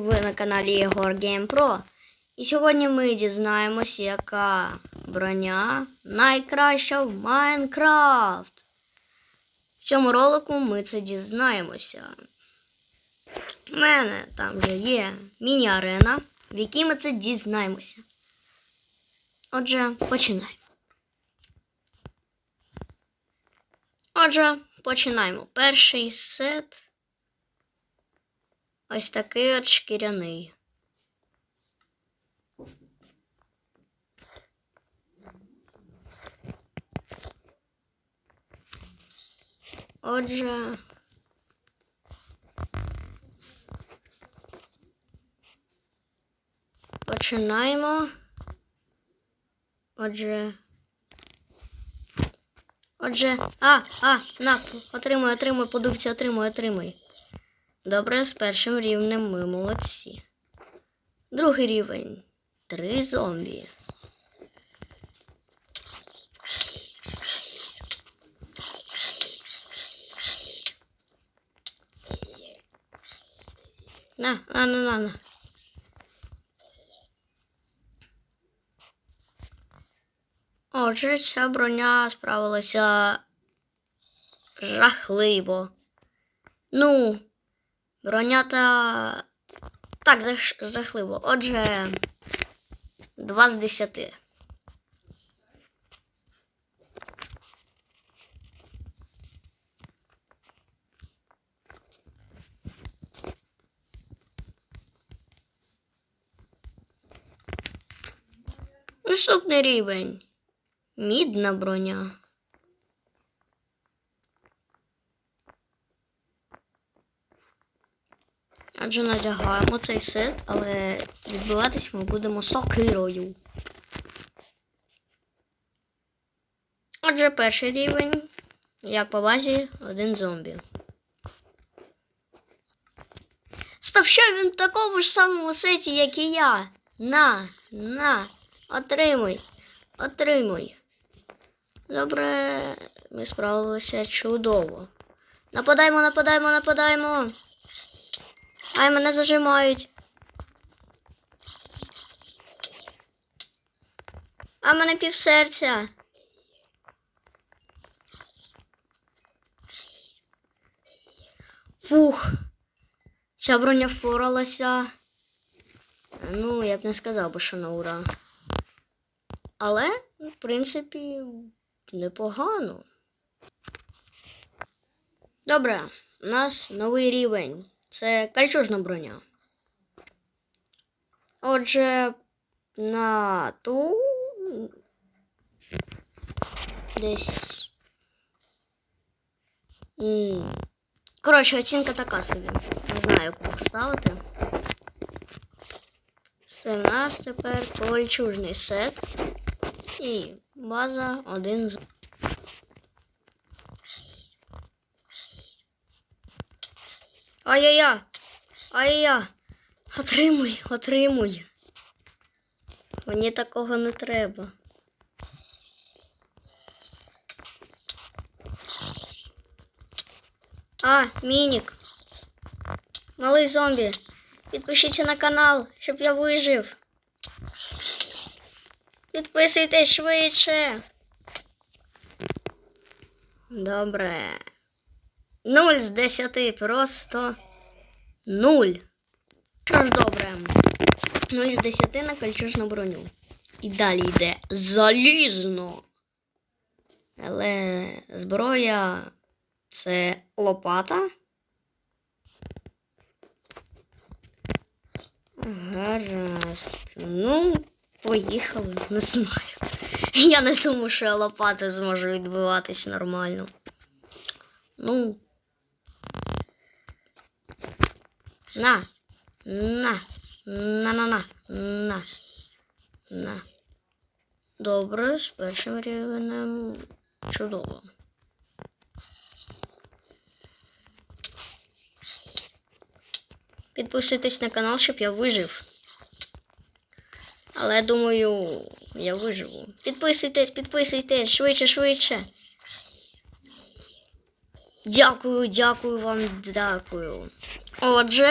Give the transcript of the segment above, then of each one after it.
Ви на каналі Єгор Game Pro. І сьогодні ми дізнаємося, яка броня найкраща в Майнкрафт. В цьому ролику ми це дізнаємося. У мене там вже є міні-арена, в якій ми це дізнаємося. Отже, починаємо. Отже, починаємо. Перший сет. Ось такий от шкіряний. Отже. Починаємо. Отже. Отже. А, а, на, отримуй, отримуй, подубці, отримуй, отримуй. Добре, з першим рівнем ми молодці. Другий рівень. Три зомбі. На, на, на, на, на. Отже, ця броня справилася жахливо. Ну, броня та так жах- жахливо. Отже, 2 з 10. Наступний рівень. Мідна броня. Адже надягаємо цей сет, але відбиватись ми будемо сокирою. Отже, перший рівень, як по базі, один зомбі. Стоп, що він в такому ж самому сеті, як і я? На, на, отримуй, отримуй. Добре, ми справилися чудово. Нападаємо, нападаємо, нападаємо. Ай, мене зажимають. А мене півсерця. Фух. Ця броня впоралася. Ну, я б не сказав би, що на ура. Але, в принципі, непогано. Добре, у нас новий рівень. Це кальчужна броня. Отже, на ту десь. Коротше, оцінка така собі. Не знаю, яку поставити. Це в нас тепер кольчужний сет. І база один з. Ай-яй-я! Ай-я! Отримуй, отримуй. Мені такого не треба. А, мінік. Малий зомбі. Підпишіться на канал, щоб я вижив. Підписуйтесь швидше. Добре. Нуль з десяти, просто нуль. Що ж добре. Нуль з десяти на кольчужну броню. І далі йде залізно. Але зброя це лопата. Гаразд. Ну, поїхали, не знаю. Я не думаю, що я лопати зможу відбиватись нормально. Ну. На. На. На на на. На. На. Добре, з першим рівнем чудово. Підписуйтесь на канал, щоб я вижив. Але думаю, я виживу. Підписуйтесь, підписуйтесь, швидше, швидше. Дякую, дякую вам, дякую. Отже,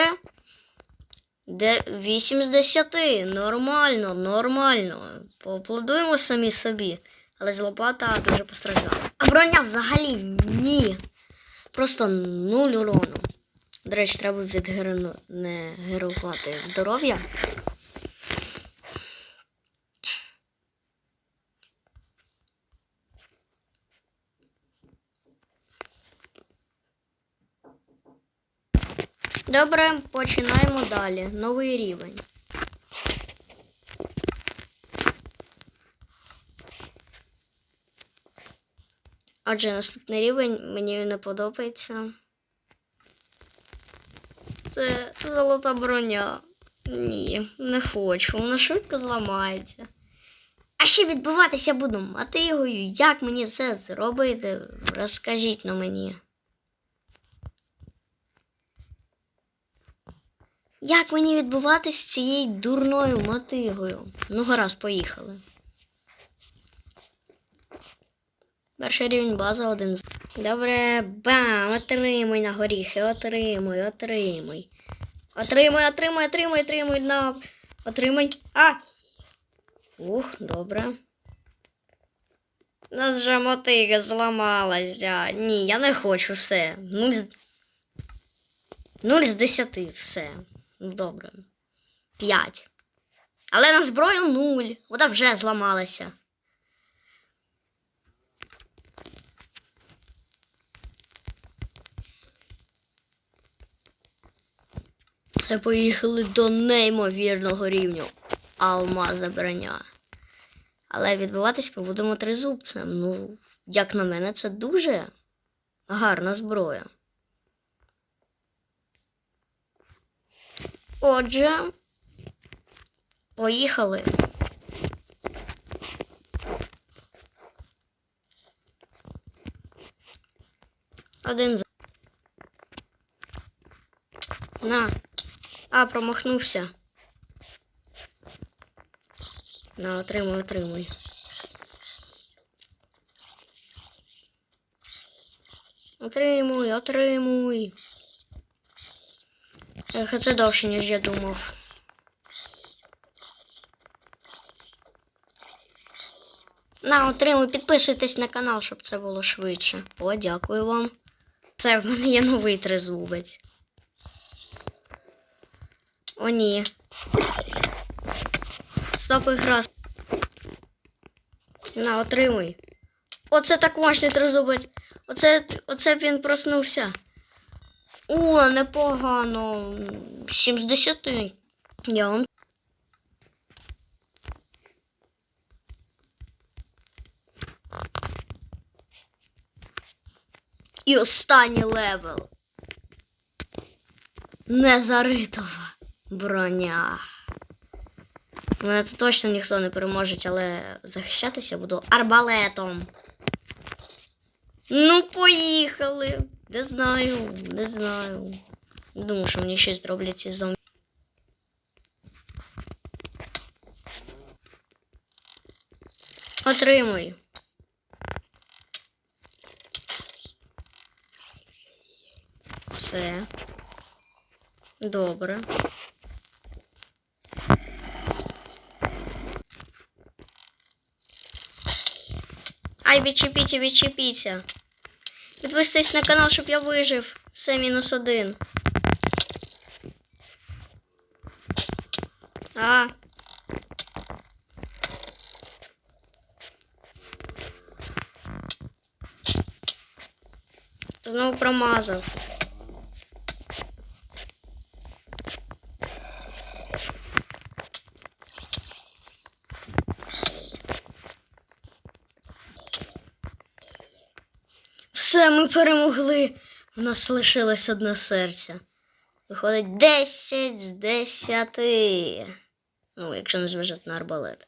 Де 8 з 10. Нормально, нормально. Поаплодуємо самі собі. Але злопата дуже постраждала. А броня взагалі ні. Просто нуль урону. До речі, треба відгерну... не герувати здоров'я. Добре, починаємо далі. Новий рівень. Отже, наступний рівень мені не подобається. Це золота броня. Ні, не хочу. Вона швидко зламається. А ще відбиватися буду мотигою. Як мені це зробити? Розкажіть на мені. Як мені відбуватись з цією дурною мотигою? Ну, гаразд, поїхали. Перший рівень база один. з- Добре, бам! Отримуй на горіхи, отримуй, отримуй. Отримуй, отримуй, отримуй, отримуй на. Отримуй. А! Ух, добре. У нас же мотига зламалася. Ні, я не хочу все. Нуль з... Десяти, все. Ну, Добре. П'ять. Але на зброю нуль. Вона вже зламалася. Це поїхали до неймовірного рівню. Алмазне броня. Але відбиватись ми будемо тризубцем. Ну, як на мене, це дуже гарна зброя. Отже, поїхали. Один з. На. А, промахнувся. На, отримуй, отримуй. Отримуй, отримуй. Це довше, ніж я думав. На, отримуй, підписуйтесь на канал, щоб це було швидше. О, дякую вам. Це в мене є новий тризубець. О, ні. Стоп ігра. На, отримуй. Оце так мощний тризубець. Оце, оце він проснувся. О, непогано. 7 з 10. Я вам. І останній левел. Незаритова броня. Мене тут точно ніхто не переможе, але захищатися буду арбалетом. Ну, поїхали. Не знаю, не знаю. Не думаю, що мені щось зроблять ці зомбі. Отримуй. Все. Добре. Ай, відчепіться, відчепіться. Підписуйтесь на канал, щоб я вижив. Все мінус один. А. Знову промазав. Все, ми перемогли. У нас лишилось одне серце. Виходить 10 з 10. Ну, якщо не зважати на арбалет.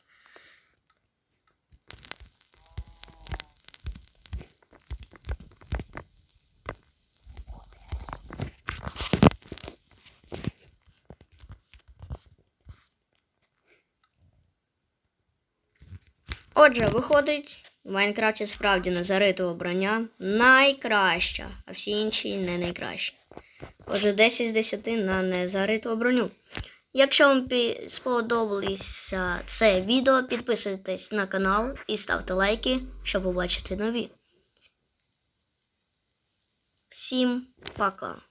Отже, виходить, в Майнкрафті справді незаритого броня найкраща, а всі інші не найкращі. Отже, 10 з 10 на незариту броню. Якщо вам сподобалося це відео, підписуйтесь на канал і ставте лайки, щоб побачити нові. Всім пока!